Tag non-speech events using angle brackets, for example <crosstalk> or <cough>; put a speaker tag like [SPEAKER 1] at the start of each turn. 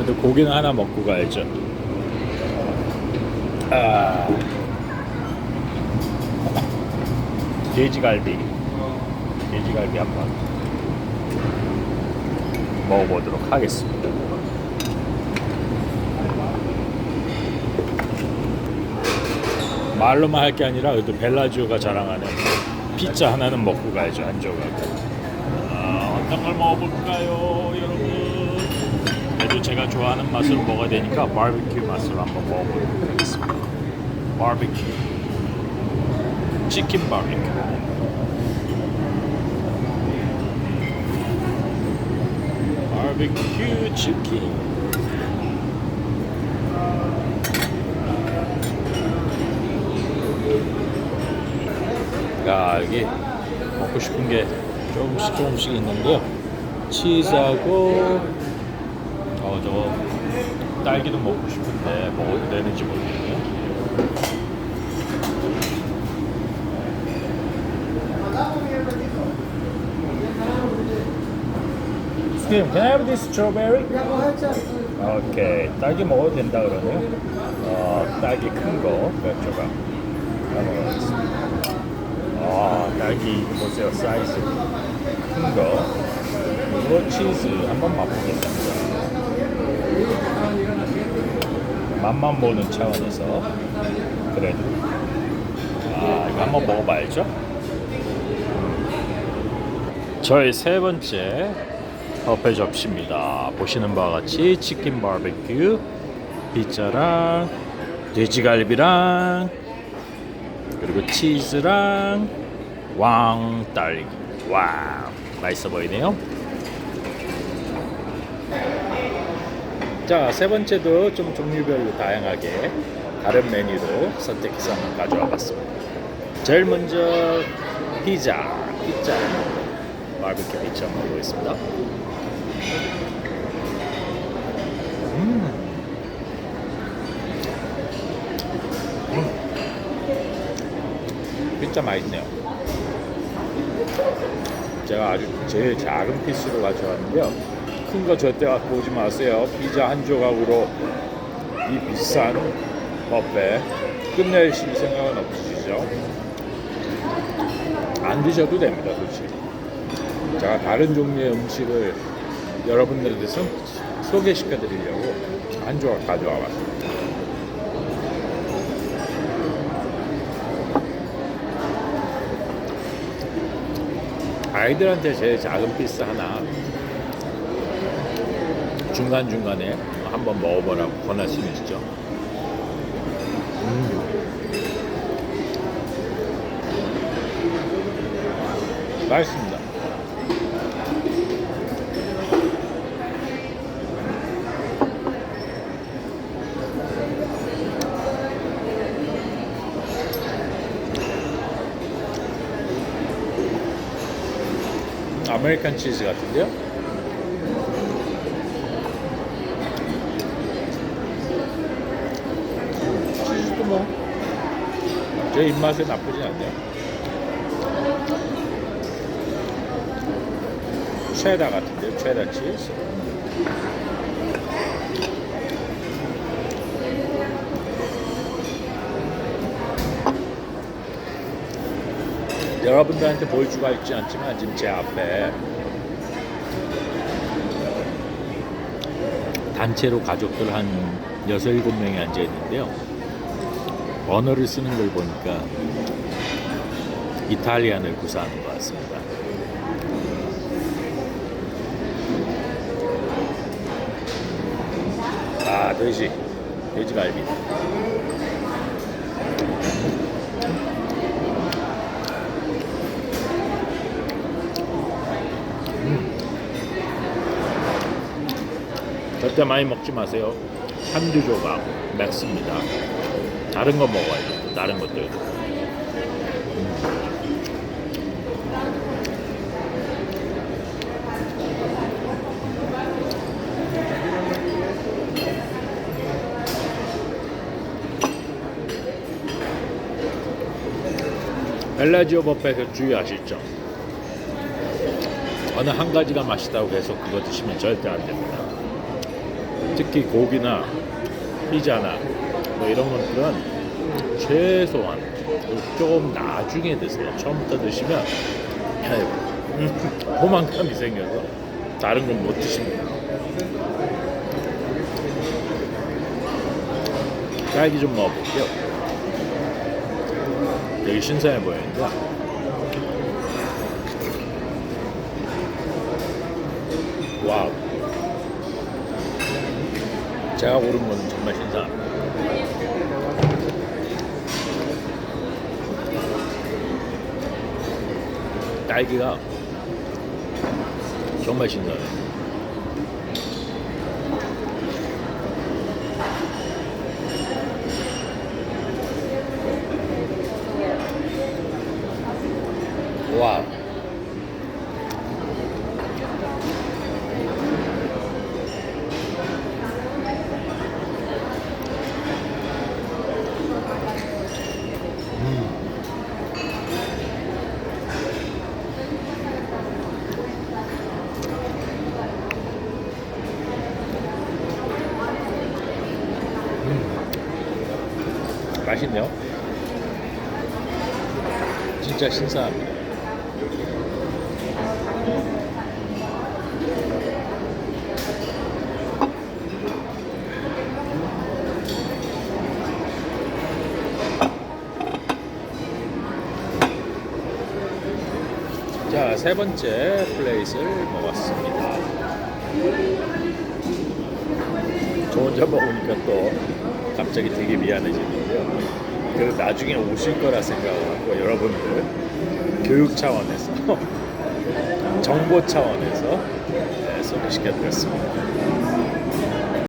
[SPEAKER 1] 그래도 고기는 하나 먹고 가야죠. 아, 돼지갈비, 돼지갈비 한번 먹어보도록 하겠습니다. 말로만 할 게 아니라 그래도 벨라지오가 자랑하는 피자 하나는 먹고 가야죠 한 조각. 아, 어떤 걸 먹어볼까요, 여러분? 그래도 제가 좋아하는 맛으로 먹어야 되니까 바비큐 맛으로 한번 먹어보도록 하겠습니다. 바비큐, 치킨 바비큐. 바비큐 치킨. 야 여기 먹고 싶은 게 조금씩 조금씩 있는데요 치즈하고 어 저거 딸기도 먹고 싶은데 먹어도 되는지 모르겠네요. Me, can I have this strawberry? 오케이 딸기 먹어도 된다 그러네요. 어 딸기 큰 거 몇 조각? 하나 먹어보겠습니다. 아 딸기 보세요 사이즈. 큰 거. 그리고 치즈 한번 맛보겠습니다 맛만 보는 차원에서. 그래도 아 이거 한번 먹어봐야죠. 저의 세 번째 버페 접시입니다. 보시는 바와 같이 치킨 바베큐 피자랑 돼지갈비랑 그리고 치즈랑 왕 딸기. 와 맛있어 보이네요 자 세 번째도 좀 종류별로 다양하게 다른 메뉴로 선택해서 한번 가져와 봤습니다 제일 먼저 피자 피자 바비큐 피자 먹어보겠습니다 음. 진짜 맛있네요. 제가 아주 제일 작은 피스로 가져왔는데요. 큰 거 절대 갖고 오지 마세요. 피자 한 조각으로 이 비싼 버페 끝내실 생각은 없으시죠? 안 드셔도 됩니다, 솔직히. 제가 다른 종류의 음식을 여러분들한테 소- 소개시켜 드리려고 한 조각 가져와 봤습니다. 아이들한테 제일 작은 피스 하나 중간중간에 한번 먹어보라고 권할 수는 있죠. 음. 맛있습니다. 아메리칸 치즈 같은데요? 치즈도 뭐 제 입맛에 나쁘진 않네요. 체다 같은데요, 체다 치즈. 여러분들한테 보여주고 있지 않지만 지금 제 앞에 단체로 가족들 한 6, 7명이 앉아 있는데요. 언어를 쓰는 걸 보니까 이탈리안을 구사하는 것 같습니다. 아, 돼지. 돼지갈비. 절대 많이 먹지 마세요. 한두 조각 맥습니다. 다른 거 먹어야죠. 다른 것들. 벨라지오 버페에서 주의하실 점. 어느 한 가지가 맛있다고 해서 그거 드시면 절대 안 됩니다. 특히 고기나 피자나 뭐 이런 것들은 최소한 좀 나중에 드세요. 처음부터 드시면 <laughs> 포만감이 생겨서 다른 건 못 드십니다. 딸기 좀 먹어볼게요. 되게 신선해 보이는데 와우 제가 고른 건 정말 신선합니다 딸기가 정말 신선해 와우 맛있네요. 진짜 신선합니다. 자, 세 번째 플레이스를 먹었습니다. 저 혼자 먹으니까 또 갑자기 되게 미안해지는데요. 그래도 나중에 오실 거라 생각하고 여러분들 교육 차원에서 <laughs> 정보 차원에서 네, 소개시켜 드렸습니다.